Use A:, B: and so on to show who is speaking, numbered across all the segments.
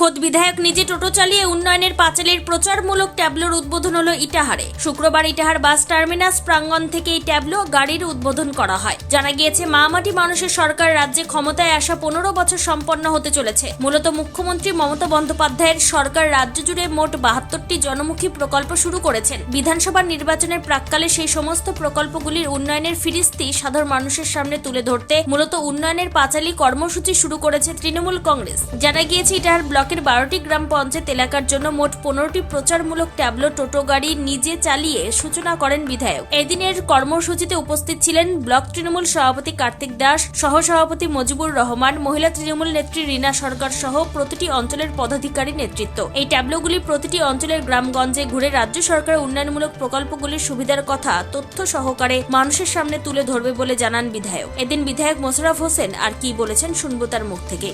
A: খোদ বিধায়ক নিজে টোটো চালিয়ে উন্নয়নের পাঁচালির প্রচারমূলক ট্যাবলোর উদ্বোধন হলো ইটাহারে। শুক্রবার ইটাহার বাস টার্মিনাস প্রাঙ্গণ থেকে এই ট্যাবলো গাড়ির উদ্বোধন করা হয়। জানা গিয়েছে, মামাটি মানুষের সরকার রাজ্যে ক্ষমতায় আসা পনেরো বছর সম্পন্ন হতে চলেছে। মূলত মুখ্যমন্ত্রী মমতা বন্দ্যোপাধ্যায়ের সরকার রাজ্য জুড়ে মোট বাহাত্তরটি জনমুখী প্রকল্প শুরু করেছেন। বিধানসভা নির্বাচনের প্রাককালে সেই সমস্ত প্রকল্পগুলির উন্নয়নের ফিরিস্তি সাধারণ মানুষের সামনে তুলে ধরতে মূলত উন্নয়নের পাঁচালী কর্মসূচি শুরু করেছে তৃণমূল কংগ্রেস। জানা গিয়েছে, ইটাহার ব্লকের বারোটি গ্রাম পঞ্চায়েত এলাকার জন্য মোট পনেরোটি প্রচারমূলক ট্যাবলো টোটো গাড়ি নিজে চালিয়ে সূচনা করেন বিধায়ক। এদিনের কর্মসূচিতে উপস্থিত ছিলেন ব্লক তৃণমূল সভাপতি কার্তিক দাস সহ সভাপতি মজিবুর রহমান, মহিলা তৃণমূল নেত্রী রীনা সরকার সহ প্রতিটি অঞ্চলের পদাধিকারী নেতৃত্ব। এই ট্যাবলোগুলি প্রতিটি অঞ্চলের গ্রামগঞ্জে ঘুরে রাজ্য সরকারের উন্নয়নমূলক প্রকল্পগুলির সুবিধার কথা তথ্য সহকারে মানুষের সামনে তুলে ধরবে বলে জানান বিধায়ক। এদিন বিধায়ক মোশাররফ হোসেন আর কি বলেছেন শুনব তার মুখ থেকে।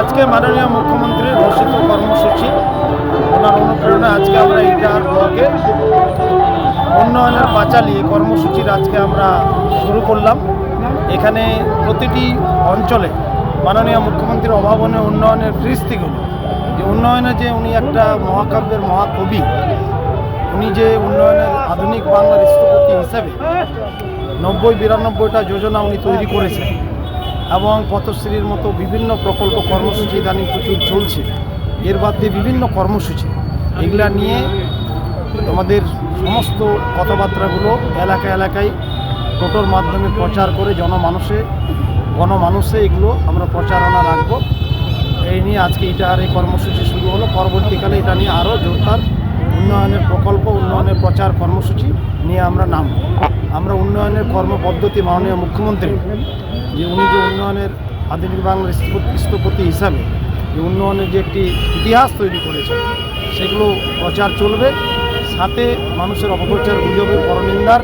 B: আজকে মাননীয় মুখ্যমন্ত্রীর ঘোষিত কর্মসূচি। ওনার অনুপ্রেরণা আজকে আমরা ইটাহার ব্লকে উন্নয়নের পাঁচালী কর্মসূচির আজকে আমরা শুরু করলাম। এখানে প্রতিটি অঞ্চলে মাননীয় মুখ্যমন্ত্রীর অভাবনে উন্নয়নের ফিরিস্তিগুলো যে উন্নয়নে যে উনি একটা মহাকাব্যের মহাকবি, উনি যে উন্নয়নের আধুনিক বাংলার স্থপতি হিসাবে নব্বই বিরানব্বইটা যোজনা উনি তৈরি করেছেন। এবং পথশ্রীর মতো বিভিন্ন প্রকল্প কর্মসূচি ইদানিং প্রচুর চলছে। এর বাদ দিয়ে বিভিন্ন কর্মসূচি। এগুলা নিয়ে আমাদের সমস্ত কথাবার্তাগুলো এলাকা এলাকায় টোটোর মাধ্যমে প্রচার করে জনমানুষে, গণমানুষে এগুলো আমরা প্রচারণা রাখব। এই নিয়ে আজকে এটা আর এই কর্মসূচি শুরু হলো। পরবর্তীকালে এটা নিয়ে আরও জোরদার উন্নয়নের প্রকল্প, উন্নয়নের প্রচার কর্মসূচি নিয়ে আমরা নাম আমরা উন্নয়নের কর্মপদ্ধতি মাননীয় মুখ্যমন্ত্রী যে উনি যে উন্নয়নের আধুনিক বাংলার স্থপতি হিসাবে যে উন্নয়নের যে একটি ইতিহাস তৈরি করেছে সেগুলো প্রচার চলবে। সাথে মানুষের অপপ্রচার গুজবের পরনিন্দার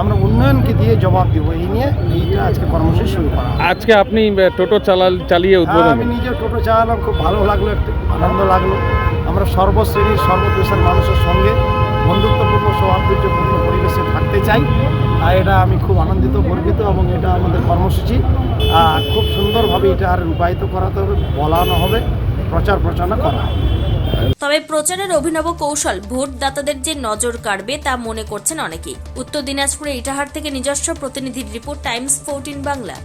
B: আমরা উন্নয়নকে দিয়ে জবাব দেবো এই নিয়ে এইটা আজকে কর্মসূচি শুরু করা
C: আজকে আপনি টোটো চালাল চালিয়ে
B: হ্যাঁ,
C: উদ্বোধন
B: আমি নিজে টোটো চালালাম খুব ভালো লাগল একটু আনন্দ লাগল। আমরা সর্বশ্রেণীর সর্বদেশের মানুষের সঙ্গে এটা আমি খুব আনন্দিত, গর্বিত এবং এটা আমাদের কর্মসূচি। খুব সুন্দরভাবে এটা আর রূপায়িত করাতে হবে, বলানো হবে, প্রচার প্রচারণা করা
A: তবে প্রচারের অভিনব কৌশল, ভোটদাতাদের যে নজর কাড়বে তা মনে করছেন অনেকেই। উত্তর দিনাজপুরে ইটাহার থেকে নিজস্ব প্রতিনিধির রিপোর্ট, টাইমস ফোরটিন বাংলা।